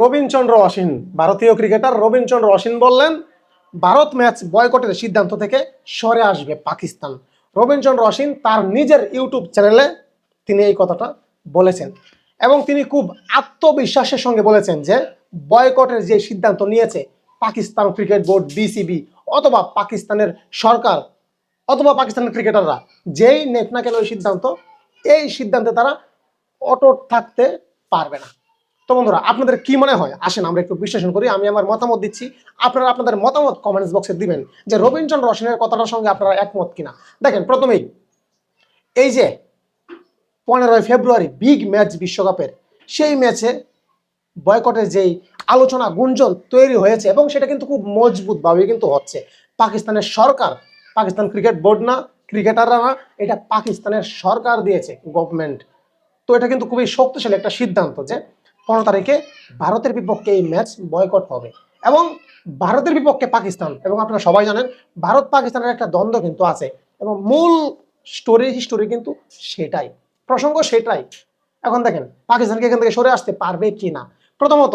রবীন্দ্রচন্দ্র অশ্বিন, ভারতীয় ক্রিকেটার রবীন্দ্রচন্দ্র অশ্বিন বললেন, ভারত ম্যাচ বয়কটের সিদ্ধান্ত থেকে সরে আসবে পাকিস্তান। রবীন্দ্রচন্দ্র অশ্বিন তার নিজের ইউটিউব চ্যানেলে তিনি এই কথাটা বলেছেন এবং তিনি খুব আত্মবিশ্বাসের সঙ্গে বলেছেন যে বয়কটের যে সিদ্ধান্ত নিয়েছে পাকিস্তান ক্রিকেট বোর্ড বিসিবি অথবা পাকিস্তানের সরকার অথবা পাকিস্তানের ক্রিকেটাররা যেই নেক না কেন ওই সিদ্ধান্ত, এই সিদ্ধান্তে তারা অটট থাকতে পারবে না। তো বন্ধুরা, আপনাদের কি মনে হয়? আসেন, আমরা একটু বিশ্লেষণ করি। আমি আমার মতামত দিচ্ছি। আপনারা আপনাদের মতামত কমেন্টস বক্সে দিবেন যে রবীন্দ্রচন্দ্র অশ্বিনের কথাটার সঙ্গে আপনারা একমত কিনা। দেখেন, প্রথমেই, এই যে পনেরোই ফেব্রুয়ারি বিগ ম্যাচ বিশ্বকাপের, সেই ম্যাচে বয়কটের যেই আলোচনা গুঞ্জন তৈরি হয়েছে এবং সেটা কিন্তু খুব মজবুতভাবে কিন্তু হচ্ছে। পাকিস্তানের সরকার, পাকিস্তান ক্রিকেট বোর্ড না, ক্রিকেটাররা না, এটা পাকিস্তানের সরকার দিয়েছে গভর্নমেন্ট তো এটা কিন্তু খুবই শক্তিশালী একটা সিদ্ধান্ত যে পনেরো তারিখে ভারতের বিপক্ষে এই ম্যাচ বয়কট হবে। এবং ভারতের বিপক্ষে পাকিস্তান, এবং আপনারা সবাই জানেন, ভারত পাকিস্তানের একটা দ্বন্দ্ব কিন্তু আছে। এবং মূল স্টোরি হিস্টোরি কিন্তু সেটাই। প্রসঙ্গ সেটাই। এখন দেখেন, পাকিস্তানকে এখান থেকে সরে আসতে পারবে কি না প্রথমত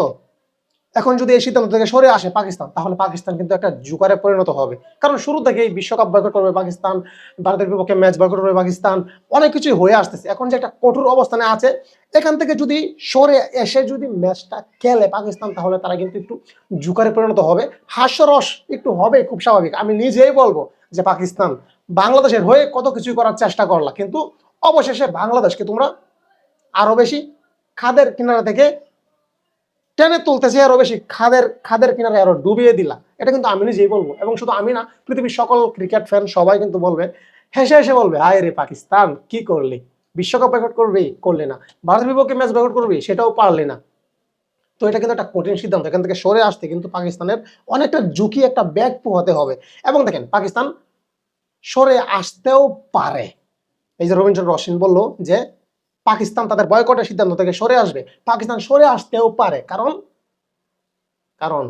এখন যদি এই সিদ্ধান্ত থেকে সরে আসে পাকিস্তান, তাহলে পাকিস্তান কিন্তু একটা জুকারে পরিণত হবে। কারণ শুরু থেকে এই বিশ্বকাপ বয়কট করবে পাকিস্তান, ভারতের বিপক্ষে ম্যাচ বয়কট করবে পাকিস্তান, অনেক কিছুই হয়ে আসতেছে। এখন যে একটা কঠোর অবস্থানে আছে, এখান থেকে যদি সরে এসে যদি ম্যাচটা খেলে পাকিস্তান, তাহলে তারা কিন্তু একটু জুকারে পরিণত হবে। হাস্যরস একটু হবে, খুব স্বাভাবিক। আমি নিজেই বলব যে পাকিস্তান বাংলাদেশের হয়ে কত কিছুই করার চেষ্টা করলা। কিন্তু অবশেষে বাংলাদেশকে তোমরা আরও বেশি খাদের কিনারা থেকে টেনে তুলতেছি আরও বেশি, খাদের খাদের কিনারে আরও ডুবিয়ে দিলা এটা কিন্তু আমি নিজেই বলব। এবং শুধু আমি না, পৃথিবীর সকল ক্রিকেট ফ্যান সবাই কিন্তু বলবে, হেসে হেসে বলবে হায় রে পাকিস্তান, কি করলি? বিশ্বকাপ রেকর্ড করবি? করলি না। ভারতের বিপক্ষে ম্যাচ রেকর্ড করবি? সেটাও পারলে না। তো এটা কিন্তু একটা কঠিন সিদ্ধান্ত। এখান থেকে সরে আসতে কিন্তু পাকিস্তানের অনেকটা ঝুঁকি একটা ব্যাগ পোহাতে হবে। এবং দেখেন, পাকিস্তান সরে আসতেও পারে। এই যে রবীন্দ্র অশ্বিন বলল যে পাকিস্তান তাদের বয়কটের সিদ্ধান্ত থেকে সরে আসবে। পাকিস্তান সরে আসতেও পারে। কারণ কারণ,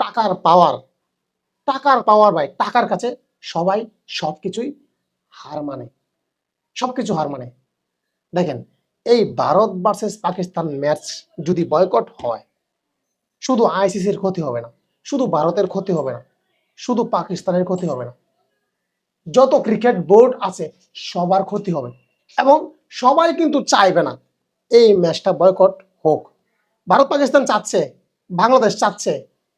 টাকার পাওয়ার টাকার পাওয়ার ভাই, টাকার কাছে সবাই সবকিছুই হার মানে। সবকিছু হার মানে। দেখেন, এই ভারত ভার্সেস পাকিস্তান ম্যাচ যদি বয়কট হয়, শুধু আইসিসির ক্ষতি হবে না, শুধু ভারতের ক্ষতি হবে না, শুধু পাকিস্তানের ক্ষতি হবে না, যত ক্রিকেট বোর্ড আছে, সবার ক্ষতি হবে। এবং সবাই কিন্তু চাইবে না। এই ম্যাচটা বয়কট হোক। ভারত পাকিস্তান চাচ্ছে, বাংলাদেশ চাচ্ছে,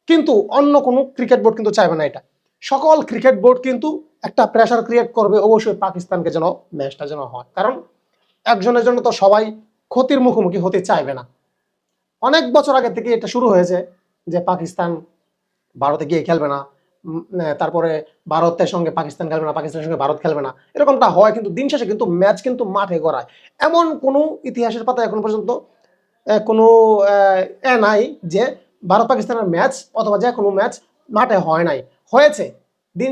কিন্তু অন্য কোনো ক্রিকেট বোর্ড কিন্তু চাইবে না এটা। সকল ক্রিকেট বোর্ড কিন্তু একটা প্রেশার ক্রিয়েট করবে, অবশ্যই পাকিস্তানকে যেন ম্যাচটা যেন হয়। কারণ একজনের জন্য তো সবাই ক্ষতির মুখোমুখি হতে চাইবে না। অনেক বছর আগে থেকে এটা শুরু হয়েছে যে পাকিস্তান ভারতে গিয়ে খেলবে না। তারপরে ভারতের সঙ্গে পাকিস্তান খেলবে না, পাকিস্তানের সঙ্গে ভারত খেলবে না, এরকমটা হয় কিন্তু দিন শেষে কিন্তু ম্যাচ কিন্তু মাঠে গড়ায়। এমন কোনো ইতিহাসের পাতা এখন পর্যন্ত কোনো, এ নাই যে ভারত পাকিস্তানের ম্যাচ অথবা যে কোনো ম্যাচ মাঠে হয় নাই। হয়েছে, দিন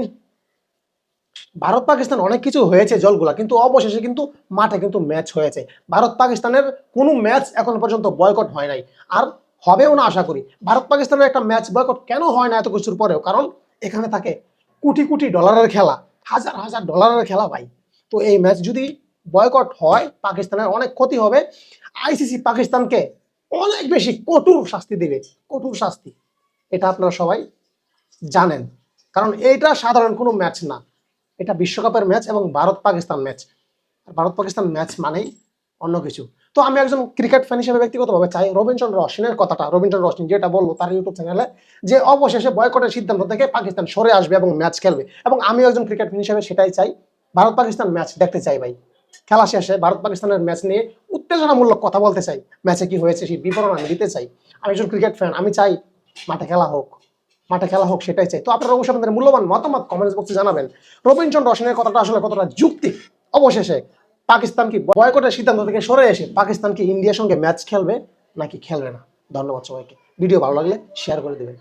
ভারত পাকিস্তান অনেক কিছু হয়েছে জলগুলা, কিন্তু অবশেষে কিন্তু মাঠে কিন্তু ম্যাচ হয়েছে। ভারত পাকিস্তানের কোনো ম্যাচ এখন পর্যন্ত বয়কট হয় নাই। আর হবেও না, আশা করি। ভারত পাকিস্তানের একটা ম্যাচ বয়কট কেন হয় না এত কিছুর পরেও? কারণ এখানে থাকে কোটি কোটি ডলারের খেলা, হাজার হাজার ডলারের খেলা ভাই। তো এই ম্যাচ যদি বয়কট হয়, পাকিস্তানের অনেক ক্ষতি হবে। আইসিসি পাকিস্তানকে অনেক বেশি কঠোর শাস্তি দিবে, কঠোর শাস্তি। এটা আপনারা সবাই জানেন। কারণ এটা সাধারণ কোনো ম্যাচ না। এটা বিশ্বকাপের ম্যাচ এবং ভারত পাকিস্তান ম্যাচ ভারত পাকিস্তান ম্যাচ মানেই অন্য কিছু। তো আমি একজন ক্রিকেট ফ্যান হিসেবে ব্যক্তিগতভাবে চাই রবীন্দ্রচন্দ্র অশ্বিনের কথাটা রবীন্দ্রচন্দ্র অশ্বিন যেটা বলল তার ইউটিউব চ্যানেলে যে অবশেষে বয়কটের সিদ্ধান্ত থেকে পাকিস্তান সরে আসবে এবং ম্যাচ খেলবে। এবং আমি একজন ক্রিকেট ফ্যান হিসেবে সেটাই চাই। ভারত পাকিস্তান ম্যাচ দেখতে চাই ভাই। খেলা শেষে ভারত পাকিস্তানের ম্যাচ নিয়ে উত্তেজনামূলক কথা বলতে চাই। ম্যাচে কি হয়েছে সেই বিবরণ আমি দিতে চাই। আমি একজন ক্রিকেট ফ্যান আমি চাই মাঠে খেলা হোক, মাঠে খেলা হোক সেটাই চাই। তো আপনারা অবশ্যই আপনাদের মূল্যবান মতামত কমেন্টস বক্সে জানাবেন। রবীন্দ্রচন্দ্র অশ্বিনের কথাটা আসলে কতটা যুক্তি? অবশেষে পাকিস্তান কি বয়কটের সিদ্ধান্ত থেকে সরে এসে পাকিস্তান কি ইন্ডিয়ার সঙ্গে ম্যাচ খেলবে নাকি খেলবে না? ধন্যবাদ সবাইকে। ভিডিও ভালো লাগলে শেয়ার করে দেবেন।